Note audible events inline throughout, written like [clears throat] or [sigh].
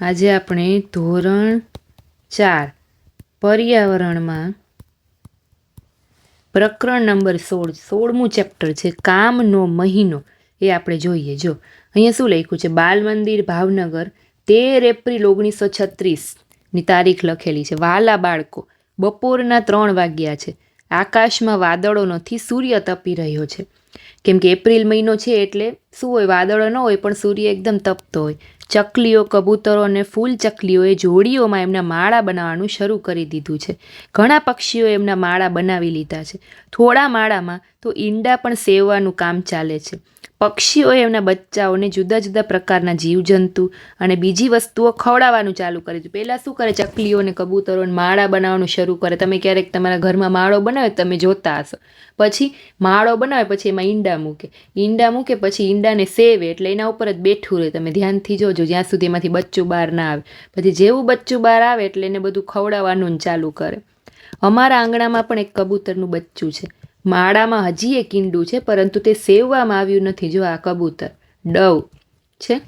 આજે આપણે ધોરણ ચાર, પર્યાવરણમાં પ્રકરણ નંબર સોળ, સોળમું ચેપ્ટર છે, કામનો મહિનો. એ આપણે જોઈએ, જો. અહીંયા શું લખ્યું છે? બાલ મંદિર, ભાવનગર, તેર એપ્રિલ ઓગણીસો છત્રીસની તારીખ લખેલી છે. વાલા બાળકો, બપોરના ત્રણ વાગ્યા છે. આકાશમાં વાદળો નથી સૂર્ય તપી રહ્યો છે. કેમ કે એપ્રિલ મહિનો છે એટલે શું હોય? વાદળો ન હોય, પણ સૂર્ય એકદમ તપતો હોય. ચકલીઓ, કબૂતરો અને ફૂલ ચકલીઓએ જોડીઓમાં એમના માળા બનાવવાનું શરૂ કરી દીધું છે. ઘણા પક્ષીઓ એમના માળા બનાવી લીધા છે. થોડા માળામાં તો ઈંડા પણ સેવવાનું કામ ચાલે છે. પક્ષીઓએ એમના બચ્ચાઓને જુદા જુદા પ્રકારના જીવજંતુ અને બીજી વસ્તુઓ ખવડાવવાનું ચાલુ કરે છે. પહેલાં શું કરે? ચકલીઓ અને કબૂતરોને માળા બનાવવાનું શરૂ કરે. તમે ક્યારેક તમારા ઘરમાં માળો બનાવે તમે જોતા હશો. પછી માળો બનાવે, પછી એમાં ઈંડા મૂકે. ઈંડા મૂકે, પછી ઈંડાને સેવે એટલે એના ઉપર જ બેઠું રહે. તમે ધ્યાનથી જોજો, જ્યાં સુધી એમાંથી બચ્ચું બહાર ના આવે. પછી જેવું બચ્ચું બહાર આવે એટલે એને બધું ખવડાવવાનું ચાલુ કરે. અમારા આંગણામાં પણ એક કબૂતરનું બચ્ચું છે. માળામાં હજી એક ઈંડું છે, પરંતુ તે સેવવામાં આવ્યું નથી. જો આ કબૂતર ડવ છે.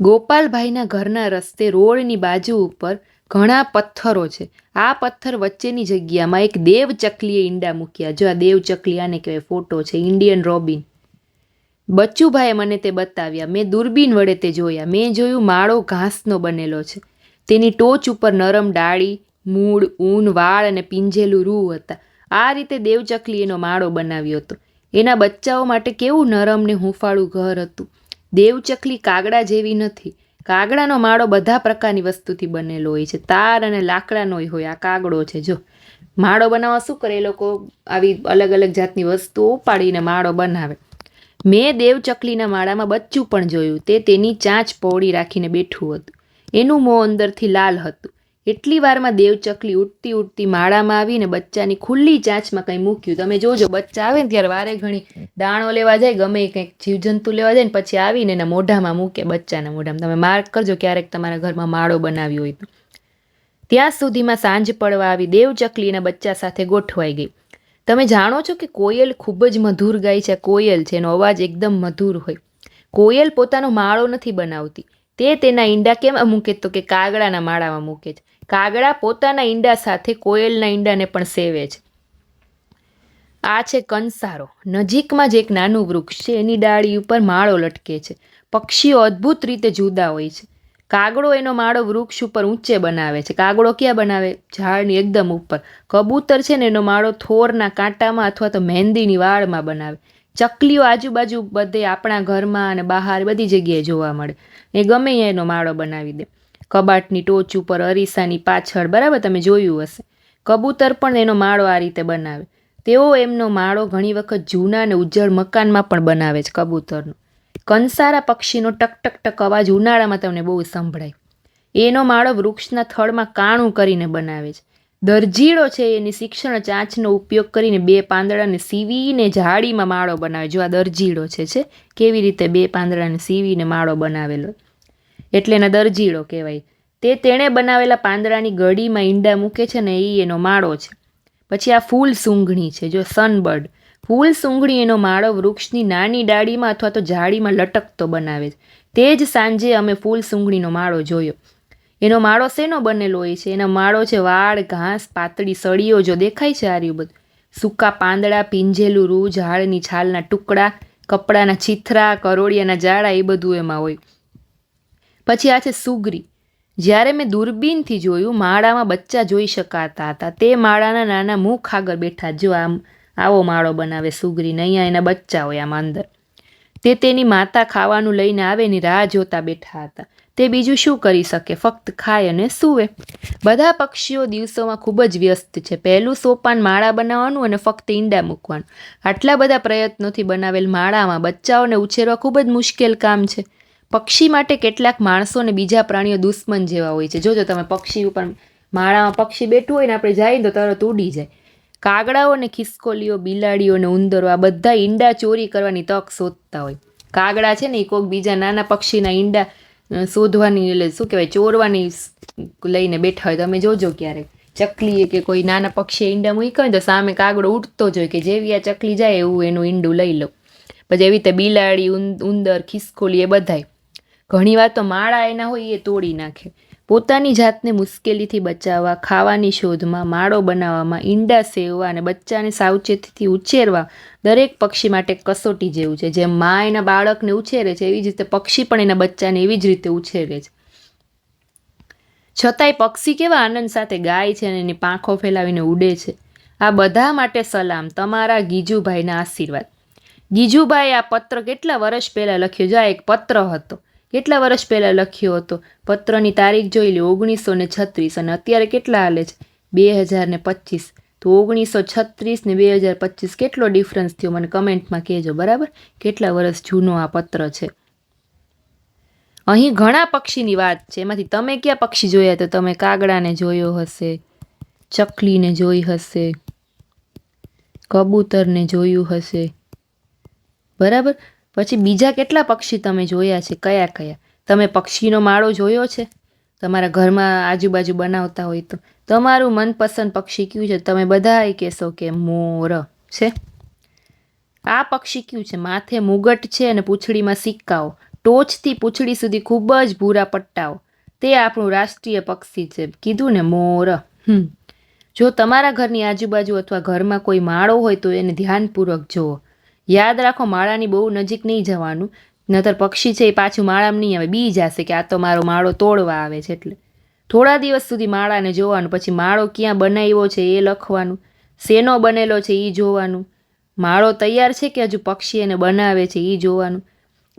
ગોપાલભાઈના ઘરના રસ્તે રોડની બાજુ ઉપર ઘણા પથ્થરો છે. આ પથ્થર વચ્ચેની જગ્યામાં એક દેવ ચકલીએ ઈંડા મૂક્યા. જો આ દેવ ચકલી આને કહેવાય, ફોટો છે. Indian Robin. બચ્ચુભાઈએ મને તે બતાવ્યા. મેં દૂરબીન વડે તે જોયા. મેં જોયું માળો ઘાસનો બનેલો છે. તેની ટોચ ઉપર નરમ ડાળી મૂળ, ઊન, વાળ અને પીંજેલું રૂ હતા. આ રીતે દેવચકલી એનો માળો બનાવ્યો હતો. એના બચ્ચાઓ માટે કેવું નરમ ને હુંફાળું ઘર હતું. દેવચકલી કાગડા જેવી નથી. કાગડાનો માળો બધા પ્રકારની વસ્તુથી બનેલો હોય છે. તાર અને લાકડાનો હોય. આ કાગડો છે, જો. માળો બનાવવા શું કરે? એ લોકો આવી અલગ અલગ જાતની વસ્તુઓ ઉપાડીને માળો બનાવે. મેં દેવચકલીના માળામાં બચ્ચું પણ જોયું. તે તેની ચાંચ પહોળી રાખીને બેઠું હતું. એનું મોં અંદરથી લાલ હતું. એટલી વારમાં દેવચકલી ઉડતી ઉડતી માળામાં આવીને બચ્ચાની ખુલ્લી ચાંચમાં કંઈ મૂક્યું. તમે જોજો, બચ્ચા આવે ને ત્યારે વારે ઘણી દાણો લેવા જાય, ગમે કંઈક જીવજંતુ લેવા જાય ને પછી આવીને એના મોઢામાં મૂકે બચ્ચાના મોઢામાં. તમે માર્ક કરજો ક્યારેક તમારા ઘરમાં માળો બનાવ્યો હોય તો. ત્યાં સુધીમાં સાંજ પડવા આવી દેવચકલીના બચ્ચા સાથે ગોઠવાઈ ગઈ. તમે જાણો છો કે કોયલ ખૂબ જ મધુર ગાય છે? કોયલ છે, એનો અવાજ એકદમ મધુર હોય. કોયલ પોતાનો માળો નથી બનાવતી. તે તેના ઈંડા કેમ મૂકે તો કે કાગડાના માળામાં મૂકે છે. કાગડા પોતાના ઈંડા સાથે કોયલના ઈંડાને પણ સેવે છે. આ છે કંસારો. નજીકમાં જ એક નાનું વૃક્ષ છે. એની ડાળી ઉપર માળો લટકે છે. પક્ષીઓ અદ્ભુત રીતે જુદા હોય છે. કાગડો એનો માળો વૃક્ષ ઉપર ઊંચે બનાવે છે. કાગડો ક્યાં બનાવે? ઝાડની એકદમ ઉપર. કબૂતર છે ને, એનો માળો થોરના કાંટામાં અથવા તો મહેંદીની વાળમાં બનાવે. ચકલીઓ આજુબાજુ બધે આપણા ઘરમાં અને બહાર બધી જગ્યાએ જોવા મળે. એ ગમે એનો માળો બનાવી દે. કબાટની ટોચ ઉપર અરીસાની પાછળ, બરાબર? તમે જોયું હશે. કબૂતર પણ એનો માળો આ રીતે બનાવે. તેઓ એમનો માળો ઘણી વખત જૂના અને ઉજ્જળ મકાનમાં પણ બનાવે છે કબૂતરનો. કંસારા પક્ષીનો ટક ટક ટક અવાજ ઉનાળામાં તમને બહુ સંભળાય. એનો માળો વૃક્ષના થળમાં કાણું કરીને બનાવે છે. દરજીડો છે એની શિક્ષણ ચાંચનો ઉપયોગ કરીને બે પાંદડાને સીવીને જાળીમાં માળો બનાવે. જો આ દરજીડો છે છે, કેવી રીતે બે પાંદડાને સીવીને માળો બનાવેલો? એટલે એને દરજીડો કહેવાય. તે તેણે બનાવેલા પાંદડાની ગળીમાં ઈંડા મૂકે છે ને એ એનો માળો છે. પછી આ ફૂલ સૂંઘણી છે, જો સનબર્ડ. ફૂલ સૂંઘણી એનો માળો વૃક્ષની નાની ડાળીમાં અથવા તો ઝાડીમાં લટકતો બનાવે છે. તે જ સાંજે અમે ફૂલ સૂંઘણીનો માળો જોયો. એનો માળો શેનો બનેલો હોય છે? એનો માળો છે વાળ, ઘાસ, પાતળી સળીઓ, જો દેખાય છે આર્યું બધું? સૂકા પાંદડા, પીંજેલું રૂ, ઝાડની છાલના ટુકડા, કપડાના છીથરા, કરોળિયાના ઝાડા, એ બધું એમાં હોય. પછી આ છે સુગરી. જ્યારે મેં દૂરબીનથી જોયું, માળામાં બચ્ચા જોઈ શકાતા હતા. તે માળાના નાના મુખ આગળ બેઠા, જો આમ આવો માળો બનાવે સુગરીને અહીંયા એના બચ્ચા હોય આમાં અંદર. તે તેની માતા ખાવાનું લઈને આવે ની રાહ જોતા બેઠા હતા. તે બીજું શું કરી શકે? ફક્ત ખાય અને સૂવે. બધા પક્ષીઓ દિવસોમાં ખૂબ જ વ્યસ્ત છે. પહેલું સોપાન માળા બનાવવાનું અને ફક્ત ઈંડા મૂકવાનું. આટલા બધા પ્રયત્નોથી બનાવેલ માળામાં બચ્ચાઓને ઉછેરવા ખૂબ જ મુશ્કેલ કામ છે. પક્ષી માટે કેટલાક માણસો અને બીજા પ્રાણીઓ દુશ્મન જેવા હોય છે. જોજો તમે, પક્ષી ઉપર માળામાં પક્ષી બેઠું હોય ને, આપણે જઈએ તો તરત ઉડી જાય. કાગડાઓ અને ખિસકોલીઓ, બિલાડીઓ અને ઉંદરો, આ બધા ઈંડા ચોરી કરવાની તક શોધતા હોય. કાગડા છે ને, એ કોઈક બીજા નાના પક્ષીના ઈંડા શોધવાની એટલે શું કહેવાય, ચોરવાની લઈને બેઠા હોય. તમે જોજો ક્યારેક. ચકલીએ કે કોઈ નાના પક્ષીએ ઈંડા મૂક્યા હોય તો સામે કાગડો ઉઠતો જ હોય કે જેવી આ ચકલી જાય એવું એનું ઈંડું લઈ લો. પછી એવી રીતે બિલાડી ઉંદર, ખિસકોલી એ બધાય ઘણીવાર તો માળા એના હોય એ તોડી નાખે. પોતાની જાતને મુશ્કેલીથી બચાવવા, ખાવાની શોધમાં, માળો બનાવવામાં, ઈંડા સેવવા અને બચ્ચાને સાવચેતીથી ઉછેરવા દરેક પક્ષી માટે કસોટી જેવું છે. જેમ મા એના બાળકને ઉછેરે છે, એવી જ રીતે પક્ષી પણ એના બચ્ચાને એવી જ રીતે ઉછેરે છે. છતાંય પક્ષી કેવા આનંદ સાથે ગાય છે અને એની પાંખો ફેલાવીને ઉડે છે. આ બધા માટે સલામ, તમારા ગીજુભાઈના આશીર્વાદ. ગીજુભાઈ આ પત્ર કેટલા વર્ષ પહેલાં લખ્યો? જો આ એક પત્ર હતો. કેટલા વર્ષ પહેલાં લખ્યો હતો? પત્રની તારીખ જોઈ લે, ઓગણીસો ને છત્રીસ અને અત્યારે કેટલા હાલે છે? બે હજાર ને પચીસ. તો ઓગણીસો છત્રીસ ને બે હજાર પચીસ કેટલો ડિફરન્સ થયો? મને કમેન્ટમાં કહેજો, બરાબર? કેટલા વર્ષ જૂનો આ પત્ર છે? અહીં ઘણા પક્ષીની વાત છે. એમાંથી તમે ક્યાં પક્ષી જોયા? તો તમે કાગડાને જોયો હશે, ચકલીને જોઈ હશે, કબૂતરને જોયું હશે. બરાબર? પછી બીજા કેટલા પક્ષી તમે જોયા છે? કયા કયા? તમે પક્ષીનો માળો જોયો છે? તમારા ઘરમાં આજુબાજુ બનાવતા હોય તો. તમારું મનપસંદ પક્ષી કયું છે? તમે બધાએ કહેશો કે મોર છે. આ પક્ષી કયું છે? માથે મુગટ છે અને પૂંછડીમાં સિક્કાઓ. ટોચથી પૂંછડી સુધી ખૂબ જ ભૂરા પટ્ટાઓ. તે આપણું રાષ્ટ્રીય પક્ષી છે. કીધું ને મોર. હમ. જો તમારા ઘરની આજુબાજુ અથવા ઘરમાં કોઈ માળો હોય તો એને ધ્યાનપૂર્વક જુઓ. યાદ રાખો, માળાની બહુ નજીક નહીં જવાનું. નતર પક્ષી છે એ પાછું માળામાં નહીં આવે, બી જશે કે આ તો મારો માળો તોડવા આવે છે એટલે. થોડા દિવસ સુધી માળાને જોવાનું, પછી માળો ક્યાં બનાવ્યો છે એ લખવાનું. શેનો બનેલો છે એ જોવાનું. માળો તૈયાર છે કે હજુ પક્ષી એને બનાવે છે એ જોવાનું.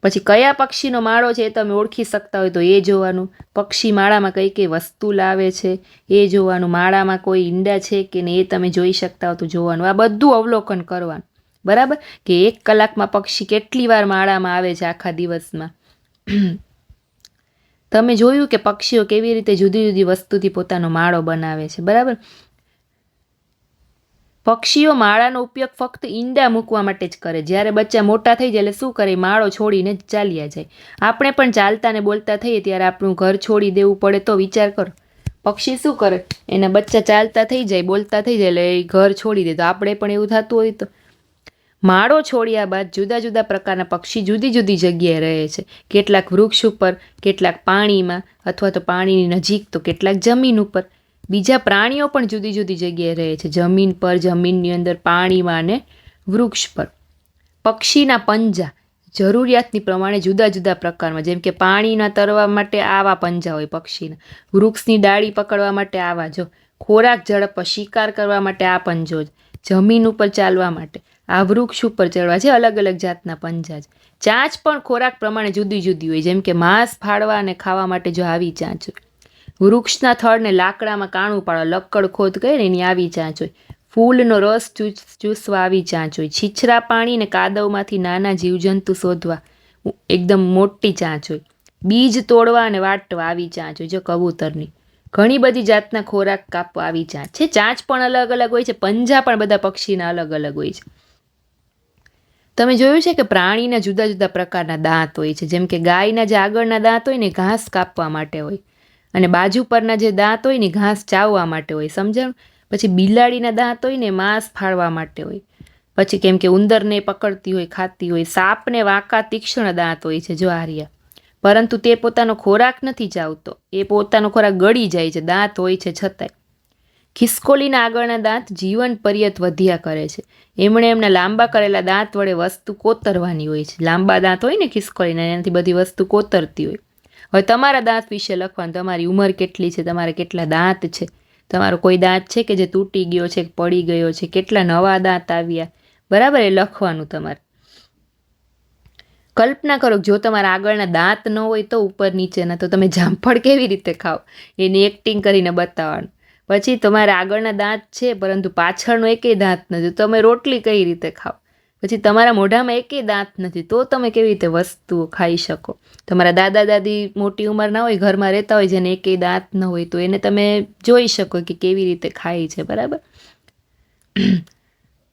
પછી કયા પક્ષીનો માળો છે એ તમે ઓળખી શકતા હોય તો એ જોવાનું. પક્ષી માળામાં કઈ કઈ વસ્તુ લાવે છે એ જોવાનું. માળામાં કોઈ ઈંડા છે કે નહીં એ તમે જોઈ શકતા હો તો જોવાનું. આ બધું અવલોકન કરવાનું. બરાબર? કે એક કલાકમાં પક્ષી કેટલી વાર માળામાં આવે છે આખા દિવસમાં? [clears throat] તમે જોયું કે પક્ષીઓ કેવી રીતે જુદી જુદી વસ્તુથી પોતાનો માળો બનાવે છે, બરાબર? પક્ષીઓ માળાનો ઉપયોગ ફક્ત ઈંડા મૂકવા માટે જ કરે. જ્યારે બચ્ચા મોટા થઈ જાય એટલે શું કરે? માળો છોડીને ચાલ્યા જાય. આપણે પણ ચાલતા ને બોલતા થઈએ ત્યારે આપણું ઘર છોડી દેવું પડે તો વિચાર કરો. પક્ષી શું કરે? એના બચ્ચા ચાલતા થઈ જાય, બોલતા થઈ જાય એટલે એ ઘર છોડી દે. તો આપણે પણ એવું થતું હોય તો. માળો છોડ્યા બાદ જુદા જુદા પ્રકારના પક્ષી જુદી જુદી જગ્યાએ રહે છે. કેટલાક વૃક્ષ ઉપર, કેટલાક પાણીમાં અથવા તો પાણીની નજીક, તો કેટલાક જમીન ઉપર. બીજા પ્રાણીઓ પણ જુદી જુદી જગ્યાએ રહે છે. જમીન પર, જમીનની અંદર પાણીમાં અને વૃક્ષ પર. પક્ષીના પંજા જરૂરિયાતની પ્રમાણે જુદા જુદા પ્રકારમાં, જેમ કે પાણીના તરવા માટે આવા પંજા હોય પક્ષીના. વૃક્ષની ડાળી પકડવા માટે આવા જો. ખોરાક ઝડપ શિકાર કરવા માટે આ પંજો જમીન ઉપર ચાલવા માટે. આ વૃક્ષ ઉપર ચડવા છે અલગ અલગ જાતના પંજા ચાંચ પણ ખોરાક પ્રમાણે જુદી જુદી હોય, જેમ કે માંસ ફાડવા અને ખાવા માટે જો આવી ચાંચ હોય. વૃક્ષના થળને લાકડામાં કાણું પાડવા લક્કડ ખોદ કહે એની આવી ચાંચ હોય. ફૂલનો રસ ચૂસવા આવી ચાંચ હોય. છીછરા પાણી ને કાદવમાંથી નાના જીવજંતુ શોધવા એકદમ મોટી ચાંચ હોય. બીજ તોડવા અને વાટવા આવી ચાંચ હોય, જો કબૂતરની. ઘણી બધી જાતના ખોરાક કાપવા આવી ચાંચ છે. ચાંચ પણ અલગ અલગ હોય છે. પંજા પણ બધા પક્ષીના અલગ અલગ હોય છે. તમે જોયું છે કે પ્રાણીના જુદા જુદા પ્રકારના દાંત હોય છે. જેમ કે ગાયના જે આગળના દાંત હોય ને ઘાસ કાપવા માટે હોય. અને બાજુ પરના જે દાંત હોય ને ઘાસ ચાવવા માટે હોય. સમજણ? પછી બિલાડીના દાંત હોય ને માંસ ફાળવા માટે હોય. પછી કેમ કે ઉંદરને પકડતી હોય, ખાતી હોય. સાપને વાંકા તીક્ષ્ણ દાંત હોય છે જો આર્યા. પરંતુ તે પોતાનો ખોરાક નથી ચાવતો. એ પોતાનો ખોરાક ગળી જાય છે. દાંત હોય છે છતાંય. ખિસકોલીના આગળના દાંત જીવન પર્યત વધ્યા કરે છે. એમણે એમના લાંબા કરેલા દાંત વડે વસ્તુ કોતરવાની હોય છે. લાંબા દાંત હોય ને ખિસકોલીના એનાથી બધી વસ્તુ કોતરતી હોય. હવે તમારા દાંત વિશે લખવાનું. તમારી ઉંમર કેટલી છે? તમારે કેટલા દાંત છે? તમારો કોઈ દાંત છે કે જે તૂટી ગયો છે પડી ગયો છે? કેટલા નવા દાંત આવ્યા? બરાબર એ લખવાનું તમારે. કલ્પના કરો જો તમારા આગળના દાંત ન હોય તો ઉપર નીચેના, તો તમે જામફળ કેવી રીતે ખાઓ? એની એક્ટિંગ કરીને બતાવવાનું. પછી તમારા આગળના દાંત છે, પરંતુ પાછળનો એકેય દાંત નથી. તમે રોટલી કઈ રીતે ખાઓ પછી તમારા મોઢામાં એકેય દાંત નથી. તો તમે કેવી રીતે વસ્તુઓ ખાઈ શકો? તમારા દાદા દાદી મોટી ઉંમરના હોય, ઘરમાં રહેતા હોય, જેને એકેય દાંત ન હોય, તો એને તમે જોઈ શકો કે કેવી રીતે ખાય છે, બરાબર?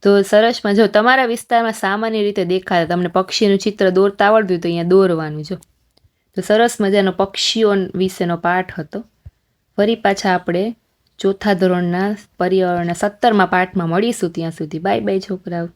તો સરસમાં જો, તમારા વિસ્તારમાં સામાન્ય રીતે દેખાતા, તમને પક્ષીનું ચિત્ર દોરતા આવડતું તો અહીંયા દોરવાનું જો. તો સરસ મજાનો પક્ષીઓ વિશેનો પાઠ હતો. ફરી પાછા આપણે ચોથા ધોરણના પર્યાવરણના સત્તરમાં પાઠમાં મળીશું ત્યાં સુધી. બાય બાય છોકરાઓ.